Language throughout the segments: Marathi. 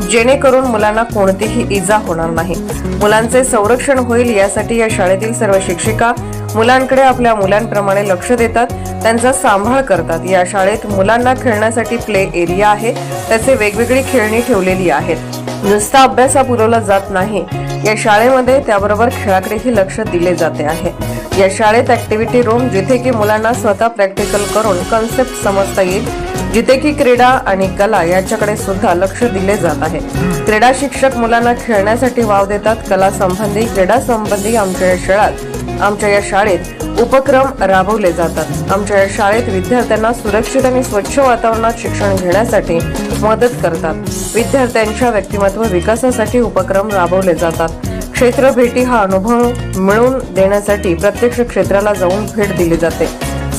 जेणेकरून मुलांना कोणतीही इजा होणार नाही. मुलांचे संरक्षण होईल यासाठी या शाळेतील सर्व शिक्षिका मुलांकडे आपल्या मुलांप्रमाणे लक्ष देतात त्यांचा सांभाळ करतात. या शाळेत मुलांना खेळण्यासाठी प्ले एरिया आहे. त्याचे वेगवेगळी खेळणी ठेवलेली आहेत. नुसता अभ्यास हा पुरवला जात नाही. या शाळेमध्ये त्याबरोबर खेळाकडेही लक्ष दिले जाते आहे. या शाळेत ऍक्टिव्हिटी रूम जिथे की मुलांना स्वतः प्रॅक्टिकल करून कन्सेप्ट समजता येईल जिथे की क्रीडा आणि कला याच्याकडे सुद्धा लक्ष दिले जात आहे. क्रीडा शिक्षक मुलांना खेळण्यासाठी वाव देतात. कला संबंधी क्रीडा संबंधी आमच्या या शाळेत आमच्या या शाळेत उपक्रम राबवले जातात. आमच्या शाळेत विद्यार्थ्यांना सुरक्षित आणि स्वच्छ वातावरणात शिक्षण घेण्यासाठी मदत करतात. विद्यार्थ्यांच्या व्यक्तिमत्व विकासासाठी उपक्रम राबवले जातात. क्षेत्र भेटी हा अनुभव मिळवून देण्यासाठी प्रत्यक्ष क्षेत्राला जाऊन भेट दिली जाते.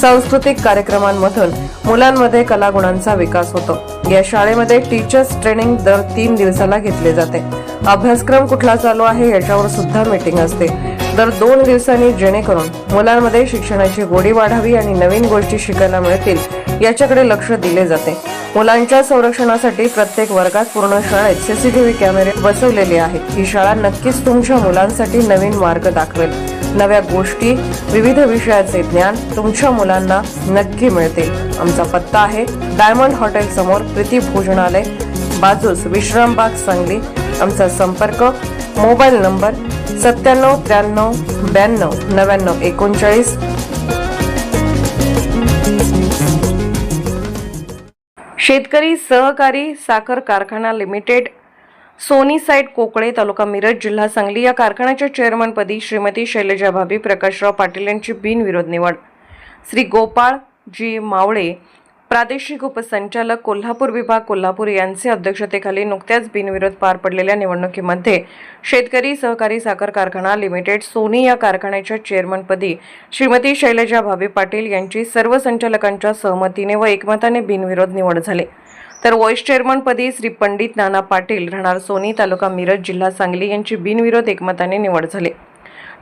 सांस्कृतिक कार्यक्रमांमधून मुलांमध्ये कलागुणांचा विकास होतो. या शाळेमध्ये टीचर्स ट्रेनिंग दर तीन दिवसाला घेतले जाते. अभ्यासक्रम कुठला चालू आहे याच्यावर सुद्धा मीटिंग असते. दर दोन दिवसांनी जेणेकरून मुलांमध्ये शिक्षणाची गोडी वाढावी आणि नवीन गोष्टी शिकायला मिळतील याच्याकडे लक्ष दिले जाते. मुलांच्या संरक्षणासाठी प्रत्येक वर्गात पूर्ण शाळेत सीसीटीव्ही कॅमेरे बसवलेले आहेत. ही शाळा नक्कीच तुमच्या मुलांसाठी नवीन मार्ग दाखवेल. नव्या गोष्टी विविध विषयाचे ज्ञान तुमच्या मुलांना नक्की मिळतील आमचा पत्ता आहे डायमंड हॉटेल समोर प्रीती भोजनालय बाजूस विश्रामबाग सांगली. आमचा संपर्क मोबाईल नंबर सत्त्याण्णव त्र्याण्णव ब्याण्णव नव्याण्णव एकोणचाळीस. शेतकरी सहकारी साखर कारखाना लिमिटेड सोनी साईट कोकळे तालुका मिरज जिल्हा सांगली या कारखान्याच्या चेअरमनपदी श्रीमती शैलजा भाभी प्रकाशराव पाटील यांची बिनविरोध निवड. श्री गोपाळ जी मावळे प्रादेशिक उपसंचालक कोल्हापूर विभाग कोल्हापूर यांचे अध्यक्षतेखाली नुकत्याच बिनविरोध पार पडलेल्या निवडणुकीमध्ये शेतकरी सहकारी साखर कारखाना लिमिटेड सोनी या कारखान्याच्या चेअरमनपदी श्रीमती शैलजा भावे पाटील यांची सर्व संचालकांच्या सहमतीने व एकमताने बिनविरोध निवड झाली. तर व्हाईस चेअरमनपदी श्री पंडित नाना पाटील राहणार सोनी तालुका मिरज जिल्हा सांगली यांची बिनविरोध एकमताने निवड झाली.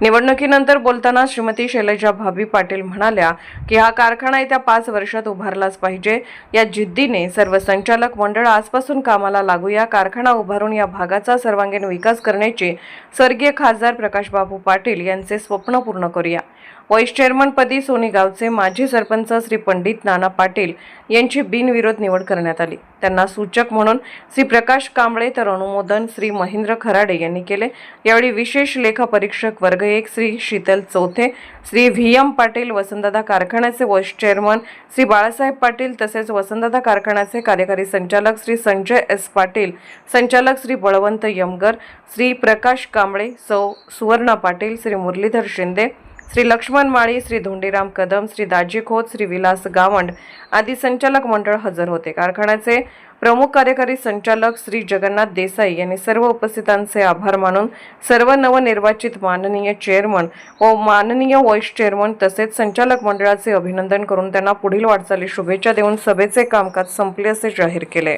निवडणुकीनंतर बोलताना श्रीमती शैलजा भाभी पाटील म्हणाल्या की हा कारखाना येत्या पाच वर्षात उभारलाच पाहिजे. या जिद्दीने सर्व संचालक मंडळ आजपासून कामाला लागूया. कारखाना उभारून या भागाचा सर्वांगीण विकास करण्याचे स्वर्गीय खासदार प्रकाशबाबू पाटील यांचे स्वप्न पूर्ण करूया. व्हाईस चेअरमनपदी सोनेगावचे माजी सरपंच श्री पंडित नाना पाटील यांची बिनविरोध निवड करण्यात आली. त्यांना सूचक म्हणून श्री प्रकाश कांबळे तर अनुमोदन श्री महेंद्र खराडे यांनी केले. यावेळी विशेष लेखापरीक्षक वर्ग एक श्री शीतल चौथे श्री व्ही एम पाटील वसंतदादा कारखान्याचे व्हाईस चेअरमन श्री बाळासाहेब पाटील तसेच वसंतदादा कारखान्याचे कार्यकारी संचालक श्री संजय एस पाटील संचालक श्री बळवंत यमगर श्री प्रकाश कांबळे सौ सुवर्णा पाटील श्री मुरलीधर शिंदे श्री लक्ष्मण माळी श्री धोंडीराम कदम श्री दाजी खोत श्री विलास गावंड आदी संचालक मंडळ हजर होते. कारखान्याचे प्रमुख कार्यकारी संचालक श्री जगन्नाथ देसाई यांनी सर्व उपस्थितांचे आभार मानून सर्व नवनिर्वाचित माननीय चेअरमन व माननीय व्हाईस चेअरमन तसेच संचालक मंडळाचे अभिनंदन करून त्यांना पुढील वाटचाली शुभेच्छा देऊन सभेचे कामकाज संपले असे जाहीर केले.